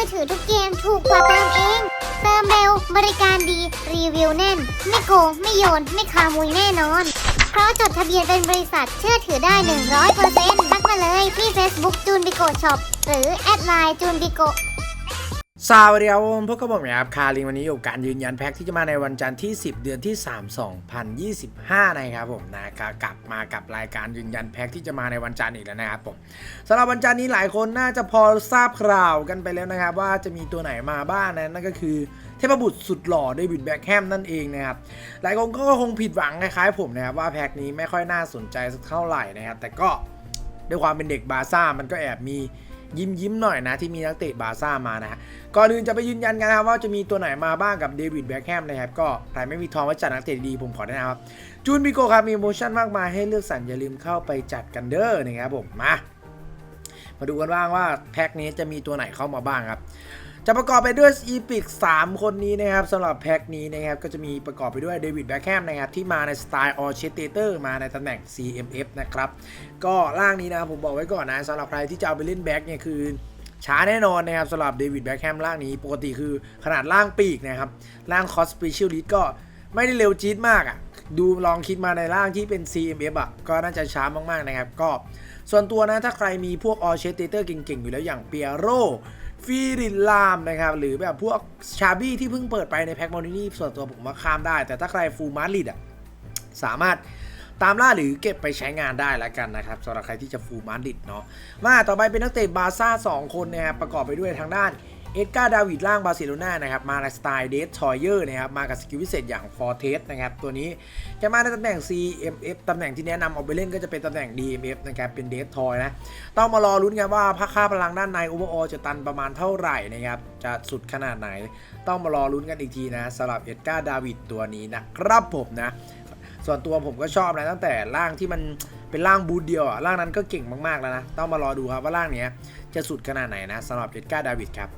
ือถือทุกเกมถูกกว่าเติมเอง เติมเร็ว บริการดี รีวิวแน่น ไม่โกง ไม่โยน ไม่คามุยแน่นอน เพราะจดทะเบียนเป็นบริษัทเชื่อถือได้ 100%ทักมาเลยที่ Facebook จูนบิโกช็อปหรือแอดไลน์จูนบิโก สวัสดีครับผมพบกับผมนะครับคาริงวันนี้อยู่การยืนยันแพ็คที่จะมาในวันจันทร์ที่ 10 เดือนที่ 3 2025 นะครับผมนะครับกลับมากับรายการยืนยันแพ็คที่จะมาในวันจันทร์อีกแล้วนะครับผมสำหรับวันจันทร์นี้หลายคนน่าจะพอทราบข่าวกันไปแล้วนะครับ ว่าจะมีตัวไหนมาบ้างนะนั่นก็คือเทพบุตรสุดหล่อเดวิดแบ็คแฮมนั่นเองนะครับหลายคนก็คงผิดหวังคล้ายๆผมนะครับว่าแพ็คนี้ไม่ค่อยน่าสนใจสักเท่าไหร่นะครับแต่ก็ด้วยความเป็นเด็กบาซ่ามันก็แอบมี ยิ้มยิ้มๆหน่อยนะ ที่มีนักเตะบาร์ซ่ามานะฮะก่อนอื่นจะไปยืนยันกันนะครับว่าจะมีตัวไหนมาบ้างกับเดวิดแบ็กแฮมนะครับก็ใครไม่มีทองไว้จัดนักเตะดีผมขอแนะนำครับจูนบิโกครับมีโปรโมชั่นมากมายให้เลือกสรรอย่าลืมเข้าไปจัดกันเด้อนะครับผมมามาดูกันบ้างว่าแพ็คนี้จะมีตัวไหนเข้ามาบ้างครับ จะประกอบไปด้วยอีพิก3 คนนี้นะครับสำหรับแพ็คนี้นะครับ ก็จะมีประกอบไปด้วยเดวิดแบ็คแฮมนะครับ ที่มาในสไตล์ออเชสเตอร์มาในตำแหน่ง CMF นะครับ ก็ร่างนี้นะผมบอกไว้ก่อนนะสำหรับใครที่จะเอาไปเล่นแบ็คเนี่ยคือช้าแน่นอนนะครับสำหรับเดวิดแบ็คแฮมร่างนี้ ปกติคือขนาดร่างปีกนะครับร่างคอสเปเชียลลิสก็ไม่ได้เร็วจี๊ดมากอะ่ะดูลองคิดมาในร่างที่เป็น CMF อะก็น่าจะช้ามากๆนะครับ ก็ ส่วนตัวนะถ้าใครมีพวกออเชสเตอร์เก่งๆ อยู่แล้วอย่างเปียโร ฟีรินลามนะครับหรือแบบพวกชาบี้ที่เพิ่งเปิดไปในแพ็กมอนินี่ส่วนตัวผมว่าข้ามได้ แต่ถ้าใครฟูลมาริดอะสามารถตามล่าหรือเก็บไปใช้งานได้แล้วกันนะครับสำหรับใครที่จะฟูลมาริดเนาะมาต่อไปเป็นนักเตะบาซ่า2คนนะครับประกอบไปด้วยทางด้าน เอ็ดการ์ดาวิดล่างบาร์เซโลนานะครับมาในสไตล์เดสทอยเยอร์นะครับมากับสกิลพิเศษอย่างฟอร์เทสนะครับตัวนี้จะมาในตำแหน่ง CMF ตำแหน่งที่แนะนำเอาไปเล่นก็จะเป็นตำแหน่ง DMF นะครับเป็นเดสทอยนะต้องมารอลุ้นกันว่าพค่าพลังด้านในโอเวอร์ออจะตันประมาณเท่าไหร่นะครับจะสุดขนาดไหน ต้องมารอลุ้นกันอีกทีนะสำหรับเอ็ดการ์ดาวิดตัวนี้นะครับผมนะส่วนตัวผมก็ชอบนะตั้งแต่ร่างที่มันเป็นร่างบูทเดียวอะร่างนั้นก็เก่งมากๆแล้วนะต้องมารอดูครับว่าร่างเนี้ย จะสุดขนาดไหนนะสำหรับเอ็ดการ์ดาวิดครับ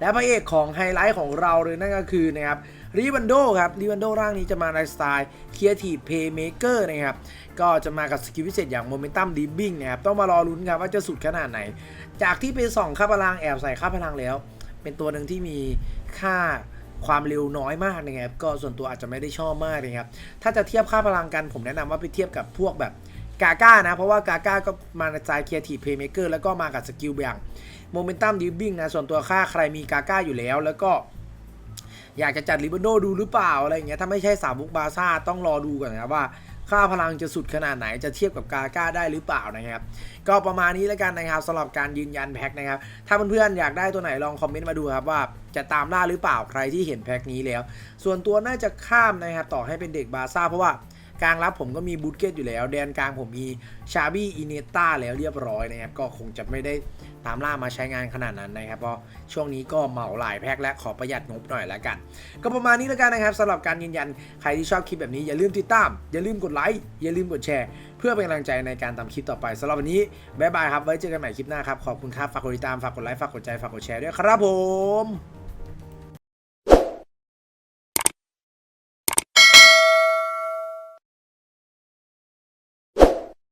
และพระเอกของไฮไลท์ของเราเลยนั่นก็คือนะครับริวันโดครับริวันโดร่างนี้จะมาในสไตล์ Creative Playmaker นะครับ ก็จะมากับสกิลพิเศษอย่าง Momentum Dribbling นะครับ ต้องมารอลุ้นครับว่าจะสุดขนาดไหน จากที่ไปส่องค่าพลังแอบใส่ค่าพลังแล้ว เป็นตัวหนึ่งที่มีค่าความเร็วน้อยมากนะครับ ก็ส่วนตัวอาจจะไม่ได้ชอบมากนะครับ ถ้าจะเทียบค่าพลังกันผมแนะนำว่าไปเทียบกับพวกแบบ กาก้านะ เพราะว่ากาก้าก็มาในสไตล์ Creative Playmaker แล้วก็มากับสกิลอย่างโมเมนตัมดิบบิ้งนะส่วนตัวค่าใครมีกาก้าอยู่แล้ว แล้วก็อยากจะจัดริเบ n นโดดูหรือเปล่าอะไรอย่างเงี้ยถ้าไม่ใช่สาวบุกบาซ่าต้องรอดูก่อนนะว่าค่าพลังจะสุดขนาดไหนจะเทียบกับกาก้าได้หรือเปล่านะครับ ก็ประมาณนี้แล้วกันนะครับสำหรับการยืนยันแพ็คนะครับ ถ้าเพื่อนๆอยากได้ตัวไหนลองคอมเมนต์มาดูครับว่าจะตามล่าหรือเปล่าใครที่เห็นแพ็คนี้แล้ว ส่วนตัวน่าจะข้ามนะครับต่อให้เป็นเด็กบาซ่าเพราะว่า กลางรับผมก็มีบูตเกตอยู่แล้ว แดนกลางผมมีชาบี้อินเนต้าแล้วเรียบร้อยนะครับ ก็คงจะไม่ได้ตามล่ามาใช้งานขนาดนั้นนะครับ เพราะช่วงนี้ก็เหมาหลายแพ็คและขอประหยัดงบหน่อยแล้วกัน ก็ประมาณนี้แล้วกันนะครับสำหรับการยืนยันใครที่ชอบคลิปแบบนี้อย่าลืมติดตาม อย่าลืมกดไลค์อย่าลืมกดแชร์ เพื่อเป็นกำลังใจในการทำคลิปต่อไปสำหรับวันนี้บ๊ายบายครับไว้เจอกันใหม่คลิปหน้าครับขอบคุณครับฝากกดติดตามฝากกดไลค์ฝากกดใจฝากกดแชร์ด้วยครับผม